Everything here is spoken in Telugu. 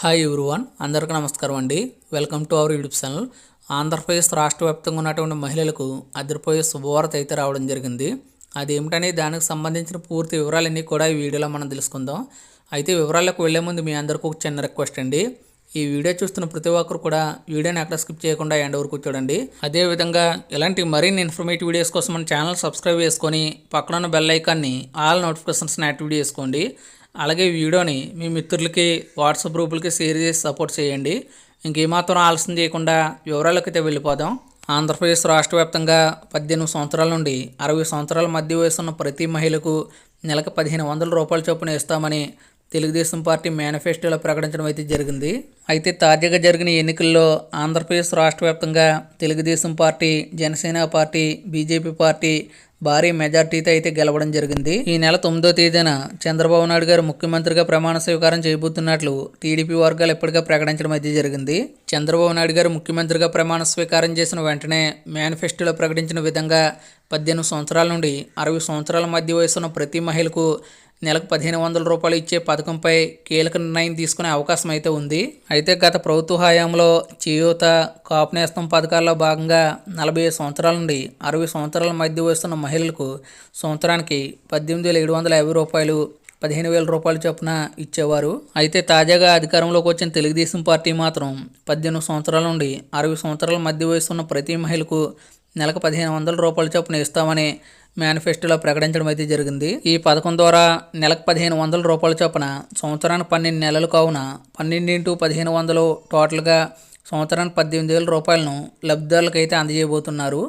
హాయ్ ఎవ్రీవన్ అందరికీ నమస్కారం అండి. Welcome to our YouTube channel. Andhra Pradesh రాష్ట్ర వ్యాప్తంగా ఉన్నటువంటి మహిళలకు అదిరిపోయే శుభవార్త అయితే రావడం జరిగింది. అదేమిటని దానికి సంబంధించిన పూర్తి వివరాలన్నీ కూడా ఈ వీడియోలో మనం తెలుసుకుందాం. అయితే వివరాలకు వెళ్ళే ముందు మీ అందరికీ ఒక చిన్న రిక్వెస్ట్ అండి. ఈ వీడియో చూస్తున్న ప్రతి ఒక్కరు కూడా వీడియోని ఎక్కడ స్కిప్ చేయకుండా ఎండ్ వరకు చూడండి. అదేవిధంగా ఇలాంటి మరిన్ని ఇన్ఫర్మేటివ్ వీడియోస్ కోసం మన ఛానల్ సబ్స్క్రైబ్ చేసుకొని పక్కన ఉన్న బెల్ ఐకాన్ని ఆల్ నోటిఫికేషన్స్ని యాక్టివేట్ చేసుకోండి. అలాగే వీడియోని మీ మిత్రులకి వాట్సాప్ గ్రూపులకి షేర్ చేసి సపోర్ట్ చేయండి. ఇంకేమాత్రం ఆలస్యం చేయకుండా వివరాలకు అయితే వెళ్ళిపోదాం. ఆంధ్రప్రదేశ్ రాష్ట్ర వ్యాప్తంగా పద్దెనిమిది సంవత్సరాల నుండి అరవై సంవత్సరాల మధ్య వయసున్న ప్రతి మహిళకు నెలకు పదిహేను వందల రూపాయల చొప్పున ఇస్తామని తెలుగుదేశం పార్టీ మేనిఫెస్టోలో ప్రకటించడం అయితే జరిగింది. అయితే తాజాగా జరిగిన ఎన్నికల్లో ఆంధ్రప్రదేశ్ రాష్ట్ర వ్యాప్తంగా Telugu Desam party Janasena party BJP party భారీ మెజార్టీతో అయితే గెలవడం జరిగింది. ఈ నెల తొమ్మిదో తేదీన చంద్రబాబు నాయుడు గారు ముఖ్యమంత్రిగా ప్రమాణ స్వీకారం చేయబోతున్నట్లు టీడీపీ వర్గాలు ఇప్పటికే ప్రకటించడం అయితే జరిగింది. చంద్రబాబు నాయుడు గారు ముఖ్యమంత్రిగా ప్రమాణ స్వీకారం చేసిన వెంటనే మేనిఫెస్టోలో ప్రకటించిన విధంగా పద్దెనిమిది సంవత్సరాల నుండి అరవై సంవత్సరాల మధ్య వయసున్న ప్రతి మహిళకు నెలకు పదిహేను వందల రూపాయలు ఇచ్చే పథకంపై కీలక నిర్ణయం తీసుకునే అవకాశం అయితే ఉంది. అయితే గత ప్రభుత్వ హయాంలో చేయూత కాపు నేస్తం పథకాల్లో భాగంగా నలభై సంవత్సరాల నుండి అరవై సంవత్సరాల మధ్య వయసున్న మహిళలకు సంవత్సరానికి పద్దెనిమిది వేల ఏడు వందల యాభై రూపాయలు పదిహేను వేల రూపాయల చొప్పున ఇచ్చేవారు. అయితే తాజాగా అధికారంలోకి వచ్చిన తెలుగుదేశం పార్టీ మాత్రం పద్దెనిమిది సంవత్సరాల నుండి అరవై సంవత్సరాల మధ్య వయసున్న ప్రతి మహిళకు నెలకు పదిహేను వందల రూపాయల చొప్పున ఇస్తామని మేనిఫెస్టోలో ప్రకటించడం అయితే జరిగింది. ఈ పథకం ద్వారా నెలకు పదిహేను వందల రూపాయల చొప్పున సంవత్సరానికి పన్నెండు నెలలు కావున పన్నెండు ఇంటూ పదిహేను వందలు టోటల్గా సంవత్సరానికి పద్దెనిమిది వేల రూపాయలను లబ్ధిదారులకు అయితే అందజేయబోతున్నారు.